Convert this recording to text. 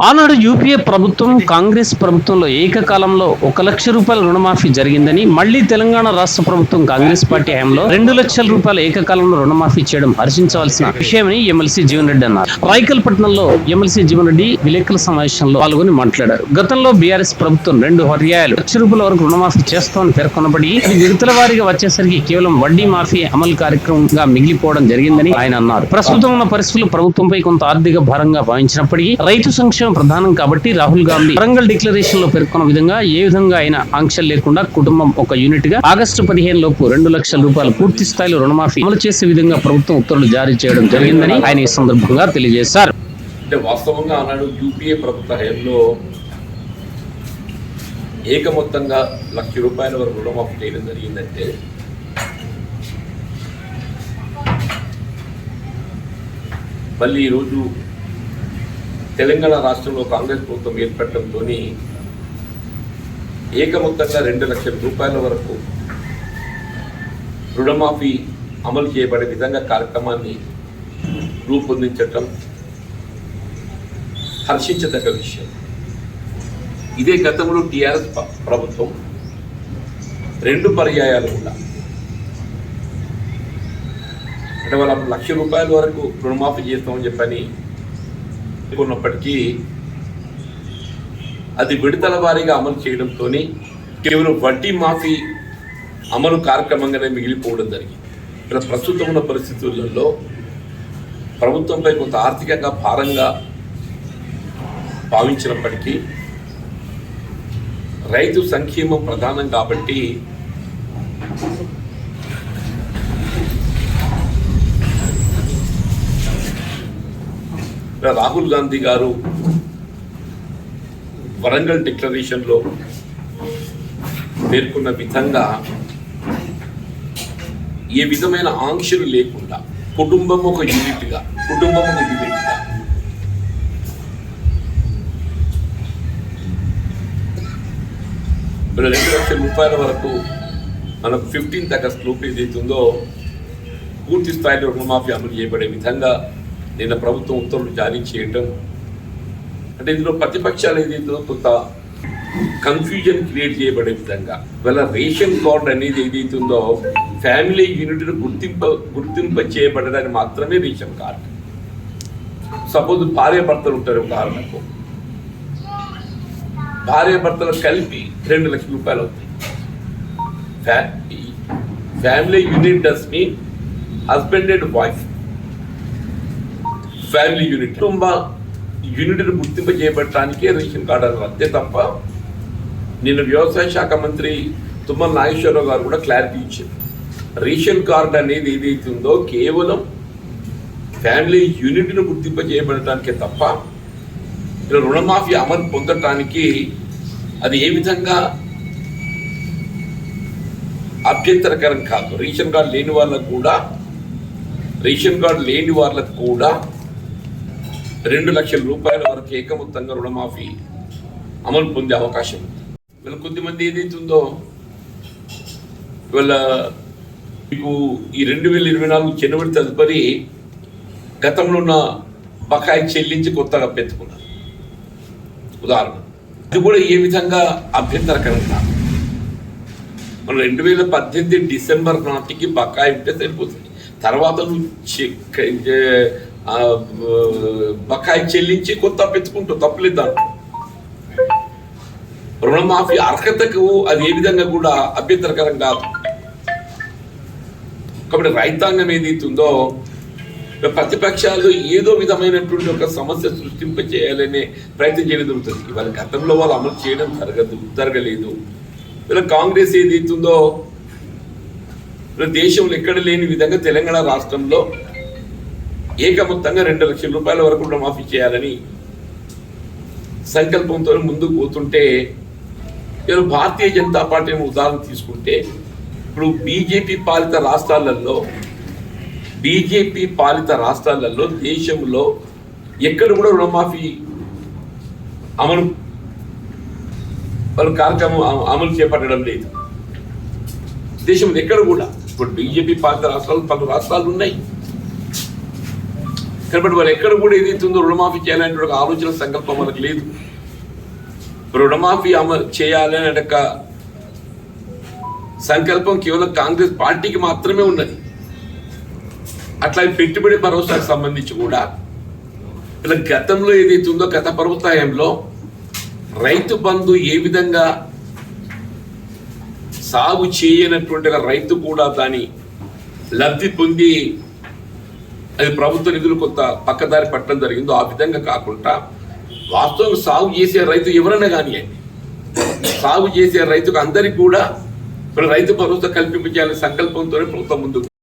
ఆనాడు యూపీఏ ప్రభుత్వం కాంగ్రెస్ ప్రభుత్వంలో ఏకకాలంలో ఒక లక్ష రూపాయల రుణమాఫీ జరిగిందని మళ్ళీ తెలంగాణ రాష్ట్ర ప్రభుత్వం కాంగ్రెస్ పార్టీ హయాంలో రెండు లక్షల రూపాయల ఏకకాలంలో రుణమాఫీ చేయడం హర్షించవలసిన విషయమని ఎమ్మెల్సీ జీవన్ రెడ్డి అన్నారు. రాయకల్పట్నంలో ఎమ్మెల్సీ జీవన్ రెడ్డి విలేకరుల సమావేశంలో పాల్గొని మాట్లాడారు. గతంలో బీఆర్ఎస్ ప్రభుత్వం రెండు పర్యాయాలు లక్ష రూపాయల వరకు రుణమాఫీ చేస్తామని పేర్కొనబడి అది విడతల వారీగా వచ్చేసరికి కేవలం వడ్డీ మాఫీ అమలు కార్యక్రమంగా మిగిలిపోవడం జరిగిందని ఆయన అన్నారు. ప్రస్తుతం ఉన్న పరిస్థితులు ప్రభుత్వంపై కొంత ఆర్థిక భారంగా భావించినప్పటికీ రైతు సంక్షేమం ప్రధానం కాబట్టి రాహుల్ గాంధీ వరంగల్ డిక్లరేషన్లో పేర్కొన్న విధంగా ఏ విధంగా అయినా ఆంక్షలు లేకుండా కుటుంబం ఒక యూనిట్గా ఆగస్టు పదిహేను లోపు రెండు లక్షల రూపాయలు పూర్తి స్థాయిలో రుణమాఫీ అమలు చేసే విధంగా ప్రభుత్వం ఉత్తర్వులు జారీ చేయడం జరిగిందని ఆయన ఈ సందర్భంగా తెలియజేశారు. అంటే వాస్తవంగా ఆనాడు యూపీఏ ప్రభుత్వ హయాంలో ఏకమొత్తంగా లక్ష రూపాయల వరకు రుణమాఫీ చేయడం జరిగిందంటే మళ్ళీ ఈరోజు తెలంగాణ రాష్ట్రంలో కాంగ్రెస్ ప్రభుత్వం ఏర్పడటంతో ఏకమొత్తంగా రెండు లక్షల రూపాయల వరకు రుణమాఫీ అమలు చేయబడే విధంగా కార్యక్రమాన్ని రూపొందించటం హర్షించదగ్గ విషయం. ఇదే గతంలో టీఆర్ఎస్ ప్రభుత్వం రెండు పర్యాయాలు కూడా. అంటే వాళ్ళ లక్ష రూపాయల వరకు రుణమాఫీ చేస్తామని చెప్పని ఉన్నప్పటికీ అది విడతల వారీగా అమలు చేయడంతో కేవలం వడ్డీ మాఫీ అమలు కార్యక్రమంగానే మిగిలిపోవడం జరిగింది. ఇక్కడ ప్రస్తుతం ఉన్న పరిస్థితులలో ప్రభుత్వంపై కొంత ఆర్థికంగా భారంగా భావించినప్పటికీ రైతు సంక్షేమం ప్రధానం కాబట్టి రాహుల్ గాంధీ గారు వరంగల్ డిక్లరేషన్లో పేర్కొన్న విధంగా ఏ విధమైన ఆంక్షలు లేకుండా కుటుంబం ఒక యూనిట్గా కుటుంబం ఒక యూనిట్గా. ఇప్పుడు రెండు లక్షల రూపాయల వరకు మనం ఫిఫ్టీన్త్ ఆగస్ట్ లోపు ఏదైతుందో పూర్తి స్థాయిలో రుణమాఫీ అమలు చేయబడే విధంగా నిన్న ప్రభుత్వం ఉత్తర్వులు జారీ చేయటం. అంటే ఇందులో ప్రతిపక్షాలు ఏదైతే కొంత కన్ఫ్యూజన్ క్రియేట్ చేయబడే విధంగా. ఇవాళ రేషన్ కార్డ్ అనేది ఏదైతుందో ఫ్యామిలీ యూనిట్ను గుర్తింప గుర్తింప చేయబడడానికి మాత్రమే రేషన్ కార్డు. సపోజ్ భార్య భర్తలు ఉంటారు ఉదాహరణకు భార్య భర్తలు కలిపి రెండు లక్షల రూపాయలు అవుతాయి. Family unit does mean husband and wife family unit కుటుంబ యూనిట్ను గుర్తింప చేయబడటానికే రేషన్ కార్డు అన్నారు అంతే తప్ప నిన్న వ్యవసాయ శాఖ మంత్రి తుమ్మల నాగేశ్వరరావు గారు కూడా క్లారిటీ ఇచ్చారు. రేషన్ కార్డు అనేది ఏదైతే ఉందో కేవలం ఫ్యామిలీ యూనిట్ను గుర్తింపు చేయబడటానికే తప్ప ఇలా రుణమాఫీ అమలు పొందటానికి అది ఏ విధంగా అభ్యంతరకరం కాదు. రేషన్ కార్డు లేని వాళ్ళకు కూడా రేషన్ కార్డు లేని వాళ్ళకు కూడా రెండు లక్షల రూపాయల వరకు ఏకమొత్తంగా రుణమాఫీ అమలు పొందే అవకాశం ఉంది. కొద్దిమంది ఏదైతుందో ఉందో మీకు ఈ రెండు వేల ఇరవై నాలుగు జనవరి తదుపరి గతంలో ఉన్న బకాయి చెల్లించి కొత్తగా పెట్టుకున్నారు ఉదాహరణ. అది కూడా ఏ విధంగా అభ్యంతరకరం కాదు మనం రెండు వేల పద్దెనిమిది డిసెంబర్ నాటికి బకాయి ఉంటే సరిపోతుంది. తర్వాత నువ్వు బకాయి చెల్లించి కొత్త పెట్టుకుంటావు తప్పలేదు దాంట్లో రుణమాఫీ అర్హతకు అది ఏ విధంగా కూడా అభ్యంతరకరం కాదు. కాబట్టి రైతాంగం ఏదైతుందో ప్రతిపక్షాలు ఏదో విధమైనటువంటి ఒక సమస్య సృష్టింప చేయాలనే ప్రయత్నం చేయడం జరుగుతుంది. ఇవాళ గతంలో వాళ్ళు అమలు చేయడం జరగదు జరగలేదు. ఇలా కాంగ్రెస్ ఏదైతుందో దేశంలో ఎక్కడ లేని విధంగా తెలంగాణ రాష్ట్రంలో ఏకమొత్తంగా రెండు లక్షల రూపాయల వరకు రుణమాఫీ చేయాలని సంకల్పంతో ముందుకు పోతుంటే నేను భారతీయ జనతా పార్టీని ఉదాహరణ తీసుకుంటే ఇప్పుడు బీజేపీ పాలిత రాష్ట్రాలలో బీజేపీ పాలిత రాష్ట్రాలలో దేశంలో ఎక్కడ కూడా రుణమాఫీ అమలు వాళ్ళ కార్యక్రమం అమలు చేపట్టడం లేదు. దేశంలో ఎక్కడ కూడా ఇప్పుడు బీజేపీ పాలిత రాష్ట్రాలు పలు రాష్ట్రాలు ఉన్నాయి. కాబట్టి వాళ్ళు ఎక్కడ కూడా ఏదైతుందో రుణమాఫీ చేయాలనే ఒక ఆలోచన సంకల్పం మనకు లేదు. రుణమాఫీ అమలు చేయాలనే ఒక సంకల్పం కేవలం కాంగ్రెస్ పార్టీకి మాత్రమే ఉన్నది. అట్లా పెట్టుబడి భరోసాకు సంబంధించి కూడా ఇలా గతంలో ఏదైతుందో గత ప్రభుత్వంలో రైతు బంధు ఏ విధంగా సాగు చేయనటువంటి రైతు కూడా దాని లబ్ధి పొంది అది ప్రభుత్వ నిధులు కొంత పక్కదారి పట్టడం జరిగిందో ఆ విధంగా కాకుండా వాస్తవం సాగు చేసే రైతు ఎవరైనా కానివ్వండి సాగు చేసే రైతుకు అందరికీ కూడా రైతు భరోసా కల్పించాలనే సంకల్పంతోనే ప్రభుత్వం ముందుకు